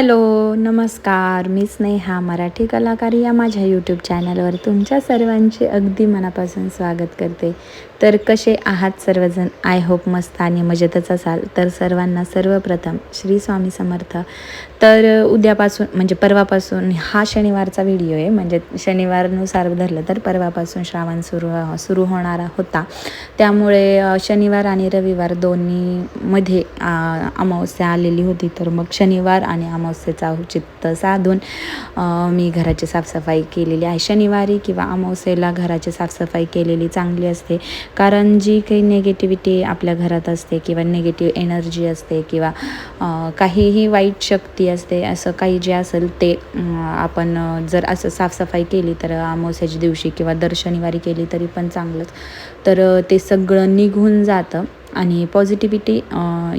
hello नमस्कार मी स्नेहा मराठी कलाकार या माझ्या यूट्यूब चॅनलवर तुमच्या सर्वांचे अगदी मनापासून स्वागत करते. तर कसे आहात सर्वजण? आय होप मस्त आणि मजेतच असाल. तर सर्वांना सर्वप्रथम श्री स्वामी समर्थ. तर उद्यापासून म्हणजे परवापासून हा शनिवारचा व्हिडिओ आहे. म्हणजे शनिवारनुसार धरलं तर परवापासून श्रावण सुरू सुरू होणारा होता. त्यामुळे शनिवार आणि रविवार दोन्हीमध्ये अमावस्या आलेली होती. तर मग शनिवार आणि अमावस्येचा चित्त साधून मी घराची साफसफाई केलेली आहे. शनिवारी किंवा अमावस्येला घराची साफसफाई केलेली चांगली असते. कारण जी काही निगेटिव्हिटी आपल्या घरात असते किंवा नेगेटिव्ह एनर्जी असते किंवा काहीही वाईट शक्ती असते असं काही जे असेल ते आपण जर असं साफसफाई केली तर अमावस्याच्या दिवशी किंवा दर शनिवारी केली तरी पण चांगलंच. तर ते सगळं निघून जातं. आणि पॉझिटिव्हिटी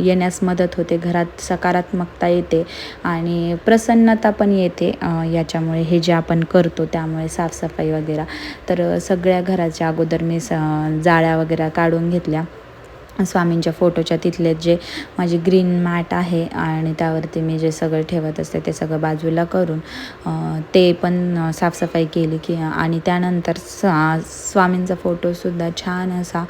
येण्यास मदत होते घरात सकारात्मकता येते आणि प्रसन्नता पण येते याच्यामुळे हे जे आपण करतो त्यामुळे साफसफाई वगैरे. तर सगळ्या घराच्या अगोदर मी स जाळ्या वगैरे काढून घेतल्या. स्वामींच्या फोटोच्या तिथले जे माझी ग्रीन मॅट आहे आणि त्यावरती मी जे सगळं ठेवत असते ते सगळं बाजूला करून ते पण साफसफाई केली की आणि त्यानंतर स्वा स्वामींचा फोटोसुद्धा छान असा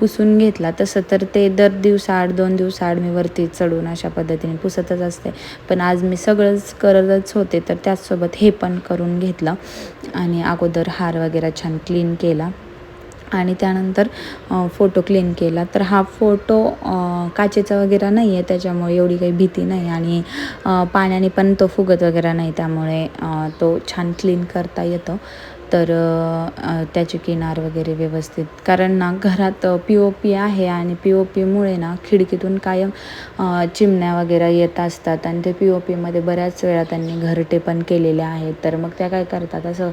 पुसून घेतला. तसं तर ते दर दिवसाआड दोन दिवसाआड मी वरती चढून अशा पद्धतीने पुसतच असते. पण आज मी सगळंच करतच होते तर त्याचसोबत हे पण करून घेतलं आणि अगोदर हार वगैरे छान क्लीन केला. आणि त्यानंतर फोटो क्लीन केला. तर हा फोटो काचेचा वगैरे नाही आहे त्याच्यामुळे एवढी काही भीती नाही. आणि पाण्याने पण तो फुगत वगैरे नाही त्यामुळे तो छान क्लीन करता येतो. तर त्याचे किनार वगैरे व्यवस्थित. कारण ना घरात पी ओ पी आहे आणि पी ओ पीमुळे ना खिडकीतून कायम चिमण्या वगैरे येत असतात. आणि ते पी ओ पीमध्ये बऱ्याच वेळा त्यांनी घरटे पण केलेले आहेत. तर मग त्या काय करतात? असं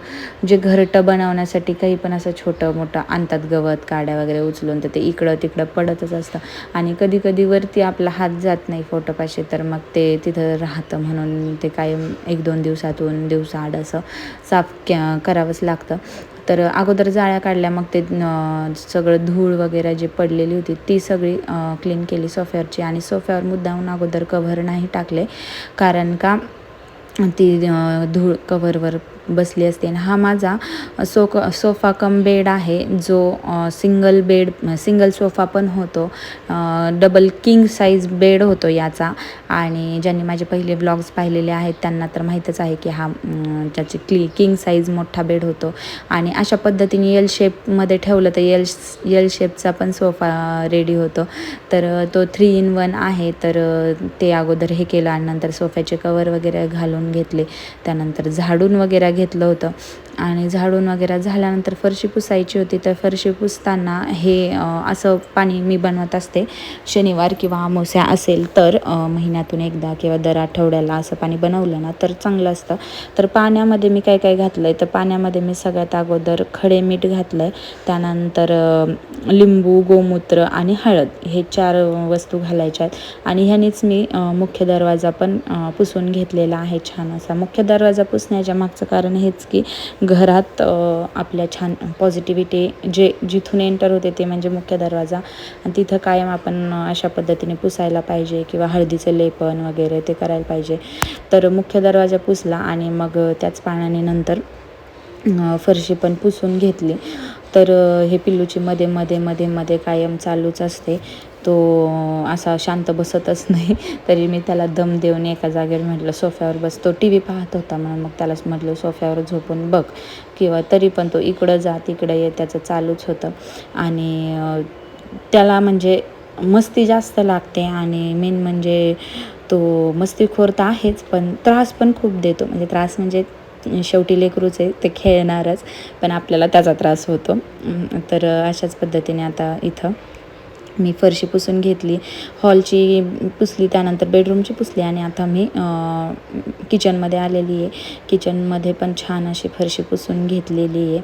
जे घरटं बनवण्यासाठी काही पण असं छोटं मोठं आणतात गवत काड्या वगैरे उचलून. तर ते इकडं तिकडं पडतच असतं. आणि कधी कधी वरती आपला हात जात नाही फोटोपाशी. तर मग ते तिथं राहतं म्हणून ते कायम एक दोन दिवसातून दिवसाआड असं साफ करावंच लागतं. तर अगोदर जाळ्या काढल्या मग ते सगळं धूळ वगैरे जी पडलेली होती ती सगळी क्लीन केली सोफ्यावरची. आणि सोफ्यावर मुद्दाहून अगोदर कव्हर नाही टाकले. कारण का? ती धूळ कव्हरवर बसली असते. आणि हा माझा सो सोफा कम बेड आहे जो सिंगल बेड सिंगल सोफा पण होतो. डबल किंग साईज बेड होतो याचा. आणि ज्यांनी माझे पहिले ब्लॉग्स पाहिलेले आहेत त्यांना तर माहीतच आहे की हा ज्याची क्ली किंग साईज मोठा बेड होतो. आणि अशा पद्धतीने यल शेपमध्ये ठेवलं तर यल यल शेपचा पण सोफा रेडी होतो. तर तो थ्री इन वन आहे. तर ते अगोदर हे केलं आणि नंतर सोफ्याचे कवर वगैरे घालून घेतले. त्यानंतर झाडून वगैरे घेतलं होतं. आणि झाडून वगैरे झाल्यानंतर फरशी पुसायची होती तर फरशी पुसताना हे असं पाणी मी बनवत असते. शनिवार किंवा अमावस्या असेल तर महिन्यातून एकदा किंवा दर आठवड्याला असं पाणी बनवलं ना तर चांगलं असतं. तर पाण्यामध्ये मी काय काय घातलं आहे तर पाण्यामध्ये मी सगळ्यात अगोदर खडे मीठ घातलं आहे त्यानंतर लिंबू गोमूत्र आणि हळद हे चार वस्तू घालायच्या आहेत. आणि ह्यानेच मी मुख्य दरवाजा पण पुसून घेतलेला आहे छान असा. मुख्य दरवाजा पुसण्याच्या मागचं कारण हेच की घरात आपल्या छान पॉझिटिव्हिटी जे जिथून एंटर होते ते म्हणजे मुख्य दरवाजा. आणि तिथं कायम आपण अशा पद्धतीने पुसायला पाहिजे किंवा हळदीचं लेपन वगैरे ते करायला पाहिजे. तर मुख्य दरवाजा पुसला आणि मग त्याच पाण्याने नंतर फरशी पण पुसून घेतली. तर हे पिल्लूची मध्ये मध्ये मध्ये मध्ये कायम चालूच असते. तो असा शांत बसतच नाही. तरी मी त्याला दम देऊन एका जागेवर म्हटलं सोफ्यावर बस. तो टी व्ही पाहत होता म्हणून मग त्यालाच म्हटलं सोफ्यावर झोपून बघ. किंवा तरी पण तो इकडं जा तिकडं ये त्याचं चालूच होतं. आणि त्याला म्हणजे मस्ती जास्त लागते आणि मेन म्हणजे तो मस्तीखोर तर आहेच पण त्रास पण खूप देतो. म्हणजे त्रास म्हणजे शेवटी लेकरूच आहे ते खेळणारच पण आपल्याला त्याचा त्रास होतो. तर अशाच पद्धतीने आता इथं मी फरशी पुसून घेतली हॉलची पुसली त्यानंतर बेडरूमची पुसली आणि आता मी किचनमध्ये आलेली आहे. किचनमध्ये पण छान अशी फरशी पुसून घेतलेली आहे.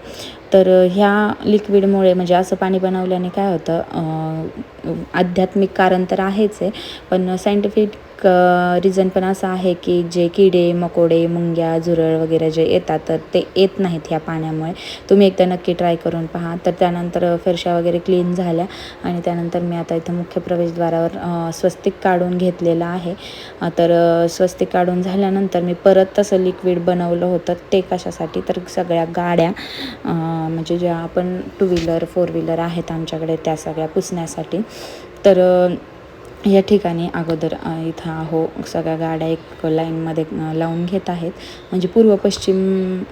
तर ह्या लिक्विडमुळे म्हणजे असं पाणी बनवल्याने काय होतं आध्यात्मिक कारण तर आहेच आहे पण सायंटिफिक एक रिझन पण असं आहे की जे किडे मकोडे मुंग्या झुरळ वगैरे जे येतात तर ते येत नाहीत ह्या पाण्यामुळे. तुम्ही एकदा नक्की ट्राय करून पहा. तर त्यानंतर फरशा वगैरे क्लीन झाल्या आणि त्यानंतर मी आता इथं मुख्य प्रवेशद्वारावर स्वस्तिक काढून घेतलेलं आहे. तर स्वस्तिक काढून झाल्यानंतर मी परत तसं लिक्विड बनवलं होतं ते कशासाठी? तर सगळ्या गाड्या म्हणजे ज्या आपण टू व्हीलर फोर व्हीलर आहेत आमच्याकडे त्या सगळ्या पुसण्यासाठी. तर या ठिकाणी अगोदर इथं हो सगळ्या गाड्या एक लाईनमध्ये लावून घेत आहेत. म्हणजे पूर्व पश्चिम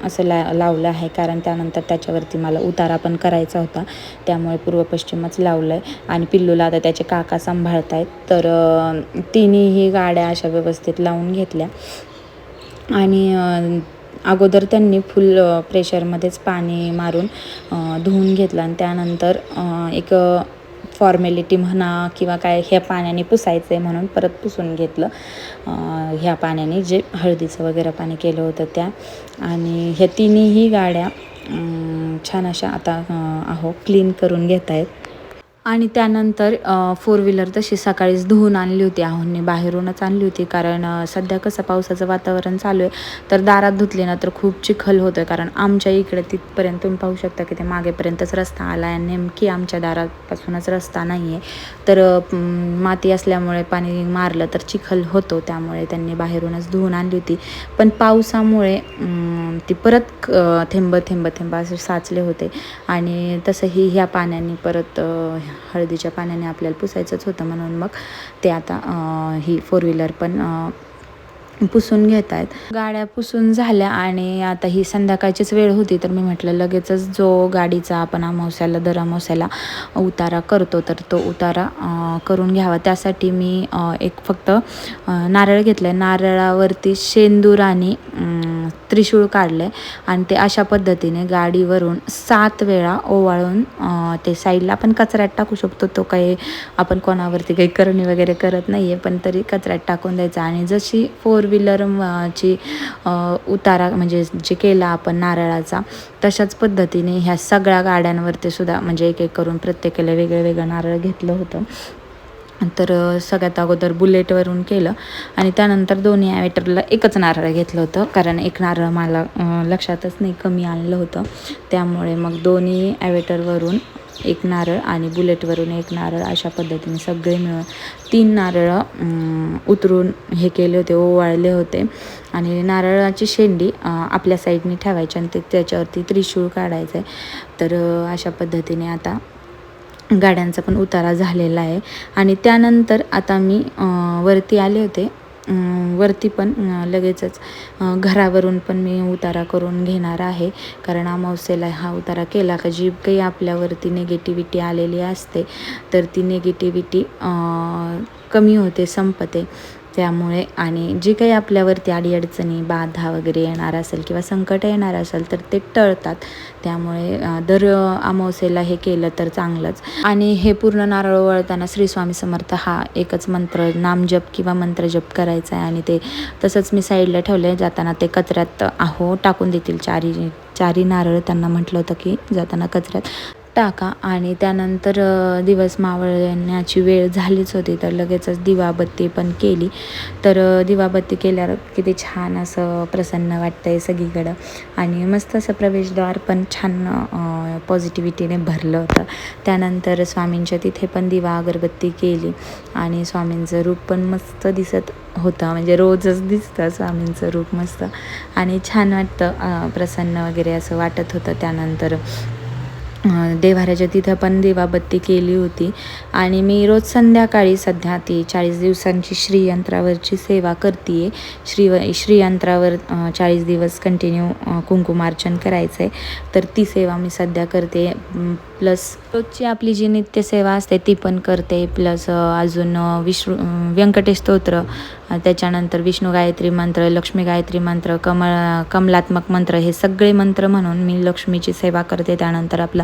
असं ला लावलं आहे. कारण त्यानंतर त्याच्यावरती मला उतारा पण करायचा होता. त्यामुळे पूर्व पश्चिमच लावलं आहे आणि पिल्लूला आता त्याचे काका सांभाळत आहेत तर तिन्हीही गाड्या अशा व्यवस्थित लावून घेतल्या. आणि अगोदर त्यांनी फुल प्रेशरमध्येच पाणी मारून धुवून घेतलं. आणि त्यानंतर एक फॉर्मॅलिटी म्हणा किंवा काय ह्या पाण्याने पुसायचं आहे म्हणून परत पुसून घेतलं. ह्या पाण्याने जे हळदीचं वगैरे पाणी केलं होतं त्या. आणि ह्या तिन्हीही गाड्या छान अशा आता आहो अहो क्लीन करून घेत आहेत आणि त्यानंतर फोर व्हीलर तशी सकाळीच धुवून आणली होती. आहोंनी बाहेरूनच आणली होती कारण सध्या कसं पावसाचं वातावरण चालू आहे. तर दारात धुतली ना तर खूप चिखल होतं कारण आमच्या इकडे तिथपर्यंत तुम्ही पाहू शकता की ते मागेपर्यंतच रस्ता आला आहे नेमकी आमच्या दारापासूनच रस्ता नाही आहे तर माती असल्यामुळे पाणी मारलं तर चिखल होतो. त्यामुळे त्यांनी बाहेरूनच धुवून आणली होती. पण पावसामुळे ती परत थेंब थेंब थेंब असे साचले होते. आणि तसंही ह्या पाण्याने परत हळदीच्या पाण्याने आपल्याला पुसायचंच होतं म्हणून मग ते आता ही फोर व्हीलर पण पुसून घेत आहेत गाड्या पुसून झाल्या आणि आता ही संध्याकाळचीच वेळ होती तर मी म्हटलं लगेचच जो गाडीचा आपण अमावस्याला दर अमावस्याला उतारा करतो तर तो उतारा करून घ्यावा. त्यासाठी मी एक फक्त नारळ घेतलं आहे नारळावरती शेंदूर आणि त्रिशूळ काढलं आहे आणि ते अशा पद्धतीने गाडीवरून सात वेळा ओवाळून ते साईडला आपण कचऱ्यात टाकू शकतो. तो काही आपण कोणावरती काही करणी वगैरे करत नाही आहे पण तरी कचऱ्यात टाकून द्यायचा आणि जशी फोर व्हीलर ची उतारा म्हणजे जे केला आपण नारळाचा तशाच पद्धतीने ह्या सगळ्या गाड्यांवरती सुद्धा म्हणजे एक एक करून प्रत्येकाला वेगळं वेगळं नारळ घेतलं होतं. तर सगळ्यात अगोदर बुलेटवरून केलं आणि त्यानंतर दोन्ही ॲवेटरला एकच नारळ घेतलं होतं कारण एक नारळ मला लक्षातच नाही कमी आणलं होतं. त्यामुळे मग दोन्ही ॲवेटरवरून एक नारळ आणि बुलेटवरून एक नारळ अशा पद्धतीने सगळे मिळून तीन नारळं उतरून हे केले होते ओवाळले होते. आणि नारळाची शेंडी आपल्या साईडने ठेवायची आणि ते त्याच्यावरती त्रिशूळ काढायचं आहे तर अशा पद्धतीने आता गाड्यांचा पण उतारा झालेला आहे. आणि त्यानंतर आता मी वरती आले होते. वरती पण लगेचच घरावरून पण मी उतारा करून घेणार आहे. कारण अमावस्येला हा उतारा केला का जी काही आपल्यावरती निगेटिव्हिटी आलेली असते तर ती निगेटिव्हिटी कमी होते संपते. त्यामुळे आणि जे काही आपल्यावरती अडीअडचणी बाधा वगैरे येणार असेल किंवा संकट येणार असेल तर ते टळतात. त्यामुळे दर अमावस्येला हे केलं तर चांगलंच. आणि हे पूर्ण नारळ वळताना श्री स्वामी समर्थ हा एकच मंत्र नामजप किंवा मंत्रजप करायचा आहे आणि ते तसंच मी साईडला ठेवलं आहे जाताना ते कचऱ्यात आहो टाकून देतील. चारी चारी नारळ त्यांना म्हटलं होतं की जाताना कचऱ्यात. टाका आणि त्यानंतर दिवस मावळण्याची वेळ झालीच होती तर लगेचच दिवाबत्ती पण केली. तर दिवाबत्ती केल्यावर किती छान असं प्रसन्न वाटतं आहे सगळीकडं. आणि मस्त असं प्रवेशद्वार पण छान पॉझिटिव्हिटीने भरलं होतं. त्यानंतर स्वामींच्या तिथे पण दिवा अगरबत्ती केली आणि स्वामींचं रूप पण मस्त दिसत होतं. म्हणजे रोजच दिसतं स्वामींचं रूप मस्त. आणि छान वाटतं प्रसन्न वगैरे असं वाटत होतं त्यानंतर. देव्हाऱ्याच्या तिथं पण देवाबत्ती केली होती. आणि मी रोज संध्याकाळी सध्या ती चाळीस दिवसांची श्रीयंत्रावरची सेवा करते आहे श्री श्रीयंत्रावर चाळीस दिवस कंटिन्यू कुंकुमार्चन करायचं आहे तर ती सेवा मी सध्या करते. प्लस रोजची आपली जी नित्यसेवा असते ती पण करते. प्लस अजून विष्णू व्यंकटेश स्तोत्र त्याच्यानंतर विष्णू गायत्री मंत्र लक्ष्मी गायत्री मंत्र कमळ कमलात्मक मंत्र हे सगळे मंत्र म्हणून मी लक्ष्मीची सेवा करते. त्यानंतर आपला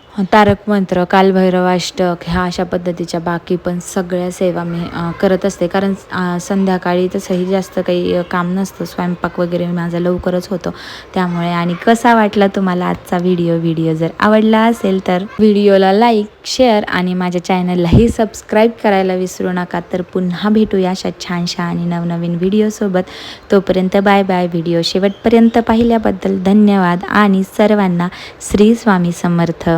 तारक मंत्र कालभैरवाष्टक ह्या अशा पद्धतीच्या बाकी पण सगळ्या सेवा मी करत असते. कारण संध्याकाळी तसंही जास्त काही काम नसतं. स्वयंपाक वगैरे माझा लवकरच होतो. त्यामुळे आणि कसा वाटला तुम्हाला आजचा व्हिडिओ? व्हिडिओ जर आवडला असेल तर व्हिडिओला लाईक शेअर आणि माझ्या चॅनललाही सबस्क्राईब करायला विसरू नका. तर पुन्हा भेटूया अशा छानशा आणि नवनवीन व्हिडिओसोबत तोपर्यंत बाय बाय. व्हिडिओ शेवटपर्यंत पाहिल्याबद्दल धन्यवाद आणि सर्वांना श्री स्वामी समर्थ.